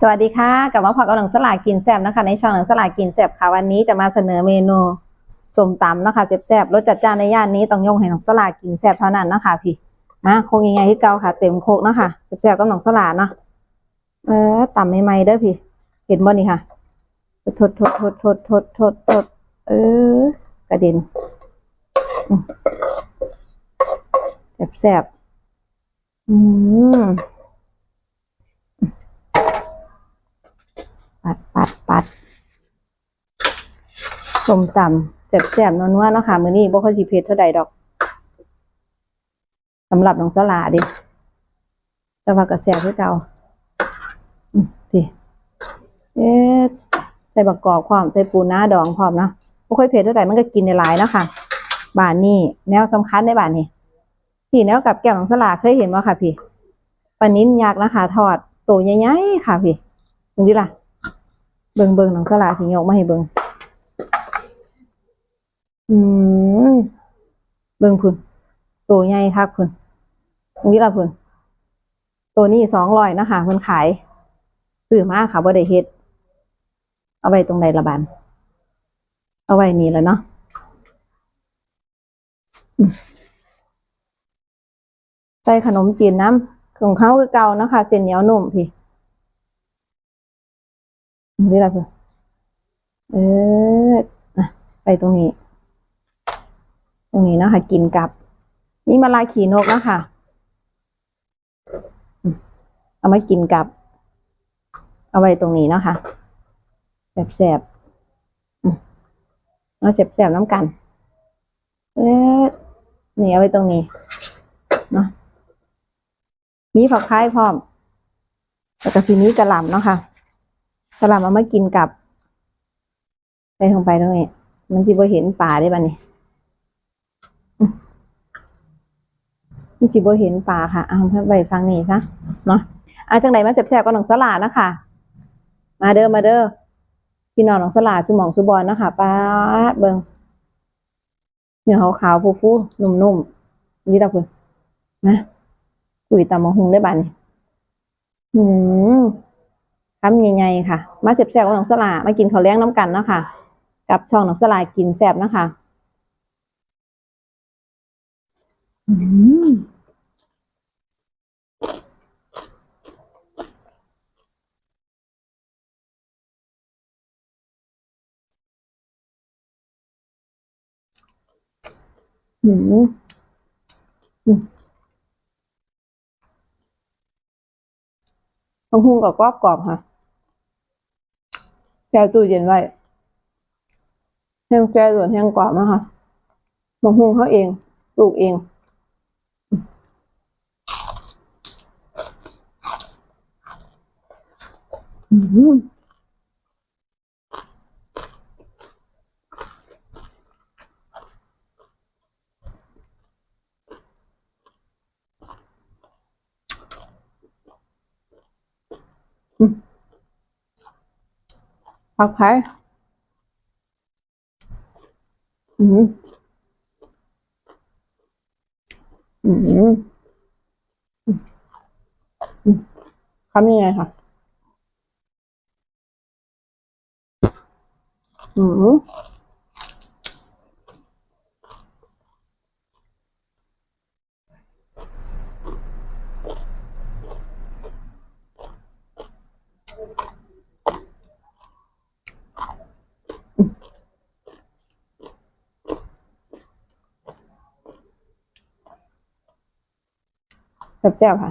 สวัสดีค่ะกลับมาพบกับหนังสลากินแซ่บนะคะ ในช่องหนังสลากินแซ่บค่ะวันนี้จะมาเสนอเมนูส้มตำนะคะแซ่บๆรสจัดจ้านในย่านนี้ต้องยกให้หนังสลากินแซ่บเท่านั้นนะคะพี่มาโคงยังไงที่เก่าค่ะ เต็มโคกเนาะคะแซ่บกับหนังสลาเนาะเออตำใหม่ๆเด้อพี่ เห็นบ่นี่ค่ะทดทดทดทดทดทดทดเออกระเด็นแซ่บๆอืม ส้มตำแซ่บๆนัวๆเนาะค่ะมื้อนี้บ่ค่อยสิเผ็ดเท่าใดดอกสำหรับน้องสลาดิแต่ว่าก็แซ่บคือเก่าสิเอ๊ะใส่บักกอกพร้อมใส่ปูน้าดองพร้อมเนาะบ่ค่อยเผ็ดเท่าใดมันก็กินได้หลายเนาะค่ะบ้านนี้แนวสำคัญในบ้านนี้พี่แนวกับแก้วน้องสลาเคยเห็นบ่ค่ะ พี่ปานิ้นยักนะคะทอดตัวใหญ่ๆค่ะพี่ดูดิล่ะเบิงเบิงหนังสลาสิยกมาให้เบิง อืมเบิงพุ่นตัวใหญ่คักพุ่นนี่ละพุ่นตัวนี้สองร้อยนะคะเพิ่นขายซื้อมาค่ะบ่ได้เฮ็ด เอาไว้ตรงใดละบานเอาไว้นี่แล้วเนาะใส่ขนมจีนน้ำของเขาคือเก่านะคะเส้นเหนียวนุ่มพี่นี่แหละเพื่อนเออไปตรงนี้ รงนี้นะคะ กินกับ นี่มาลายขี่นกนะคะเอามากินกับ เอาไว้ตรงนี้นะคะแสบๆมเอาแสบๆน้ำกัน เออนี่เอาไว้ตรงนี้เนาะมีผักพายพร้อมแล้วก็สีนี้กระหล่ำเนาะค่ะกระหล่ำเอามากินกับไปลงไปตรงนี้ มันจิบ่เห็นป่าได้บ้านี่อืม มันจิบ่เห็นป่าค่ะ เอาไปฟังนี่ซะเนาะอาจังไหนมาแซ่บๆกับหนองสลานะคะมาเด้อมาเด้อพี่น้องหนองสลาสุหมองสุบอลนะคะป้าเบิงเนื้อขาวๆฟูๆนุ่มๆนี่ตะคุณนะกุยตำมะฮุงได้บ้านี่อืมคำใหญ่ๆค่ะ มาเสียบแซ่บกับหนองสลามากินข้าวแล้งน้ำกันเนาะค่ะกับช่องหนองสลากินแซ่บนะคะ อืมอืมอืมต้องหุ้งกับกรอบกรอบค่ะแช่ตู้เย็นไว้แห้งแช่ส่วนแห้งกรอบนะคะมะฮุงเขาเองปลูกเองอืม ผักไผ่อืมอืมอืมอืมทำยังไงค่ะ อืมแซ่บๆค่ะ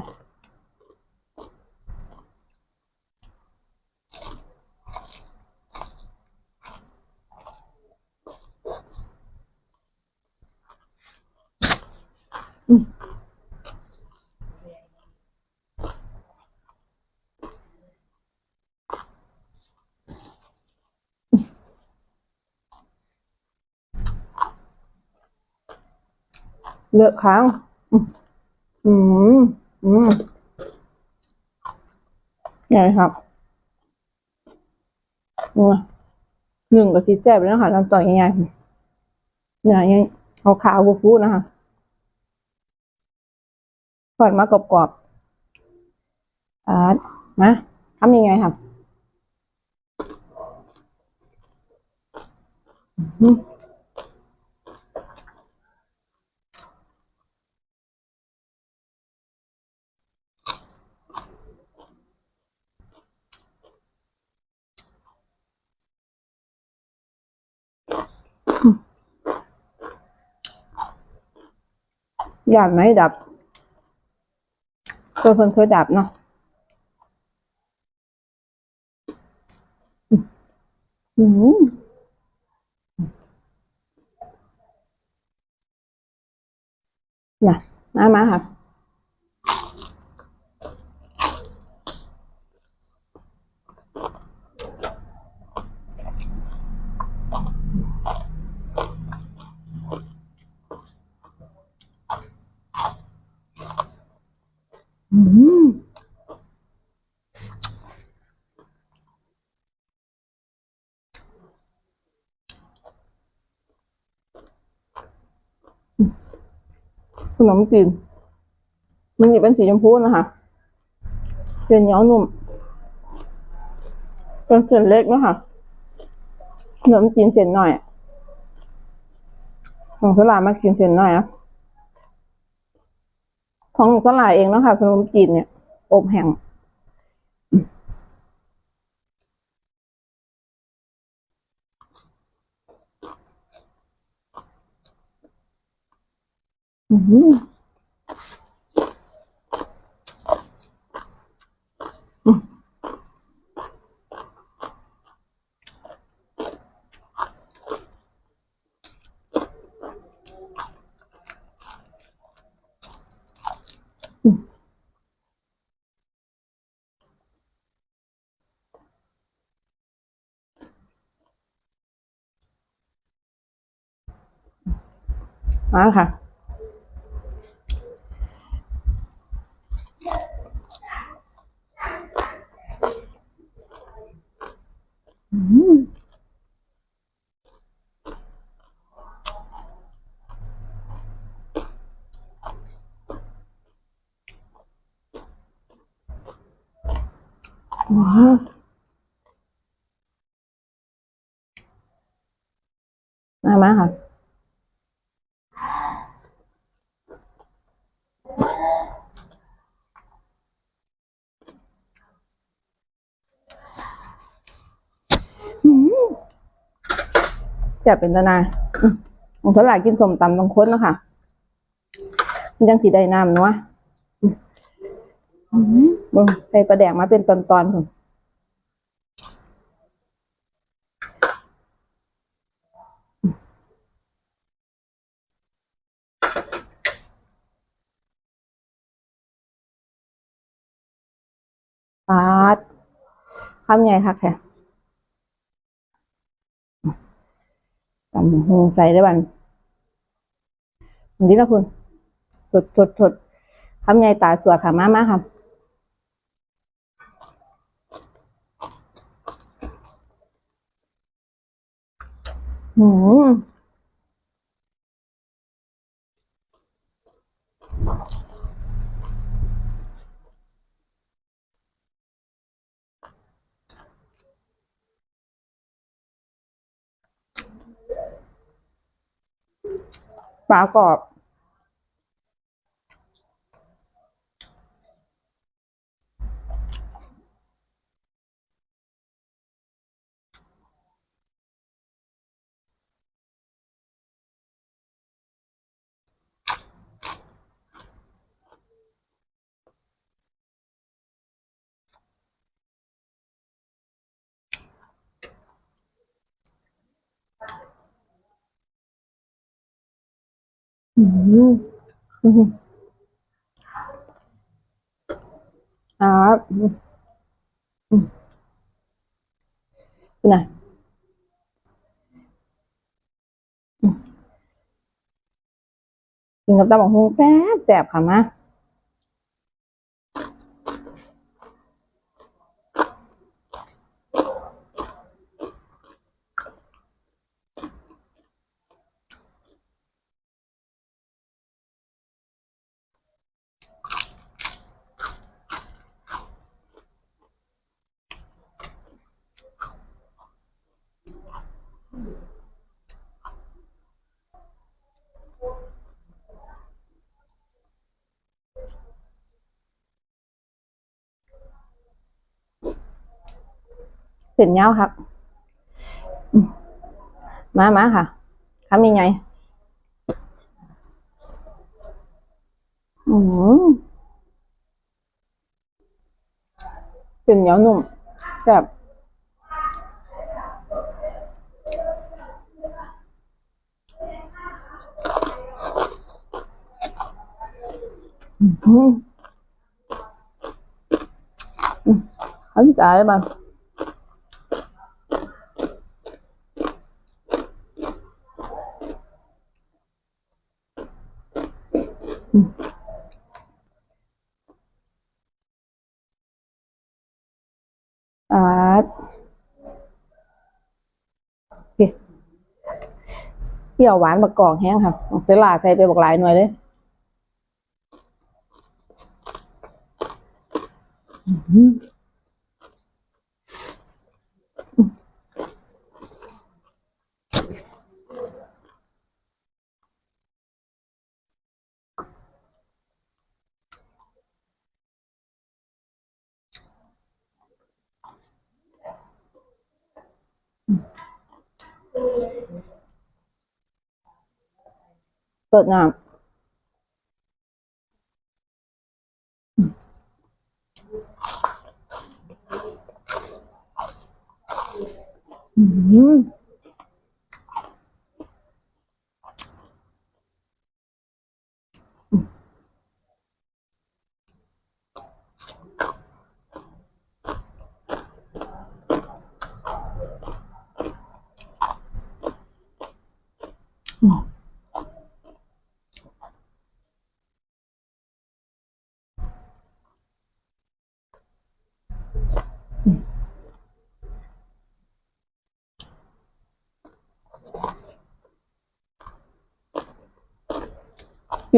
เลือกค้าง อืม อืมอืมไงครับอืมหนึ่งกับซีแซ่บเลยนะคะตอนต่อง่ายๆเนี่ยยังเอาขาวฟูนะคะทอดมากรอบๆอ่านะคำยังไงค่ะอืม ยากไหมดับตัวเพิ่นเคยดับเนาะอืมน่ะมามาค่ะ อืม ขนมจีนมันจะเป็นสีชมพูนะคะเป็นเหนียวนุ่มเป็นเส้นเล็กนะคะขนมจีนเส้นหน่อยของสลามากินเส้นหน่อยนะของสลาเองนะคะขนมจีนเนี่ย อบแห้ง อืมมาค่ะ อืมว้าวมามาค่ะ อืม จะเป็นตานาอืมของสลายกินสมตำต้องค้นแล้วค่ะมันยังสีได้น้ำเนาะอืมอืมเบิ่งใส่ปลาแดกมาเป็นตอนๆพุ่นปาดคำใหญ่ค่ะแค่ ตำหงใส่ได้บันอันนี้นะคุณถดถดถดคำใหญ่ตาสวดค่ะมามาค่ะอืม ปลากรอบ อืมอืมอ่าอืมอืมน่ะอืมกินกับตำบักหุ่งแซ่บแซ่บค่ะมา เส้นยาวครับมามาค่ะทำยังไงอืมเส้นเหนียวนุ่มแซ่บอืมอืมเข้าใจบ้าง อ่าเฮ้ย เปรี้ยวหวานบักกอกแห้งครับเจลาใส่ไปบักหลายหน่วยเลยอื อหือ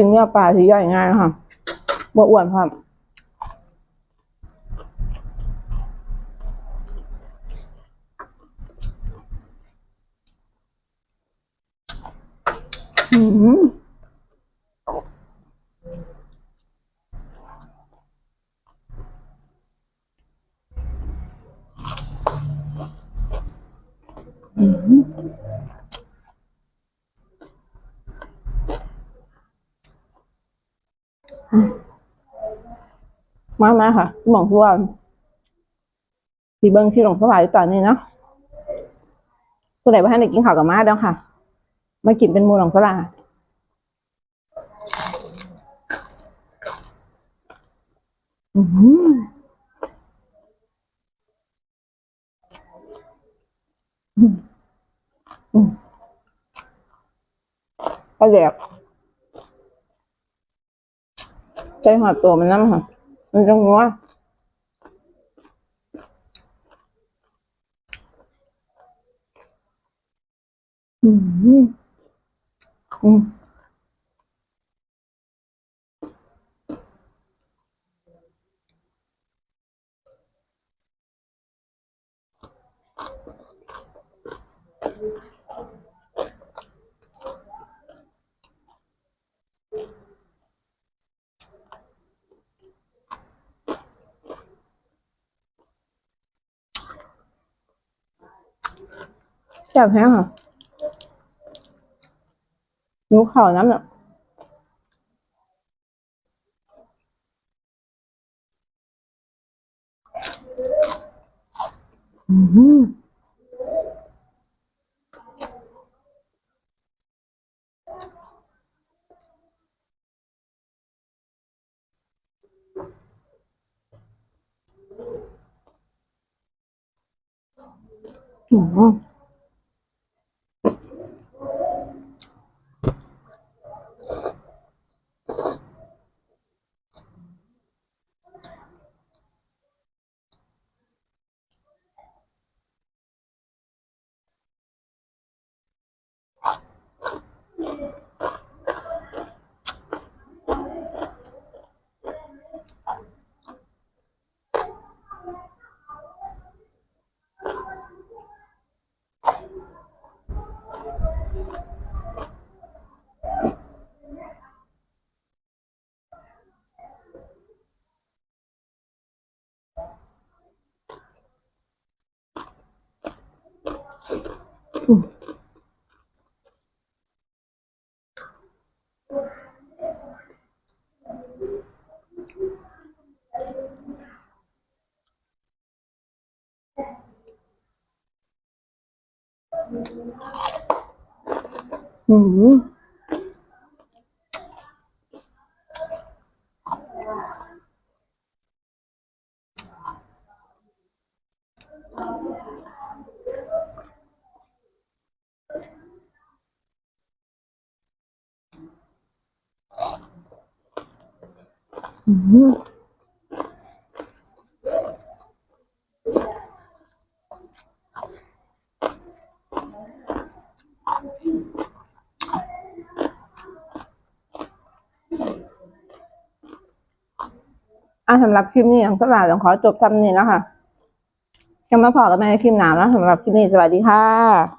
กินเนื้อปลาที่ย่อยง่ายนะคะบ่อ้วนครับอืมอืม มามาค่ะหมองทุกวันสีเบิ้งที่หลงสบายอยู่ตอนนี้เนาะผู้ใดว่าให้ได้กินข้าวกับมาเด้อค่ะ มากินเป็นมูหลงสลาอืมอืมอืมปลาแดกใจหอดตัวมันนั่นค่ะ มันจะงัวอืมอืม ซ่บแห้งค่ะหนิ้วเข่าน้ำเนี่ยอืมอืม อืม สำหรับคลิปนี้ของตลาดต้องขอจบทำนี้แล้วค่ะจะมาพอกันในคลิปหน้าแล้วสำหรับคลิปนี้สวัสดีค่ะ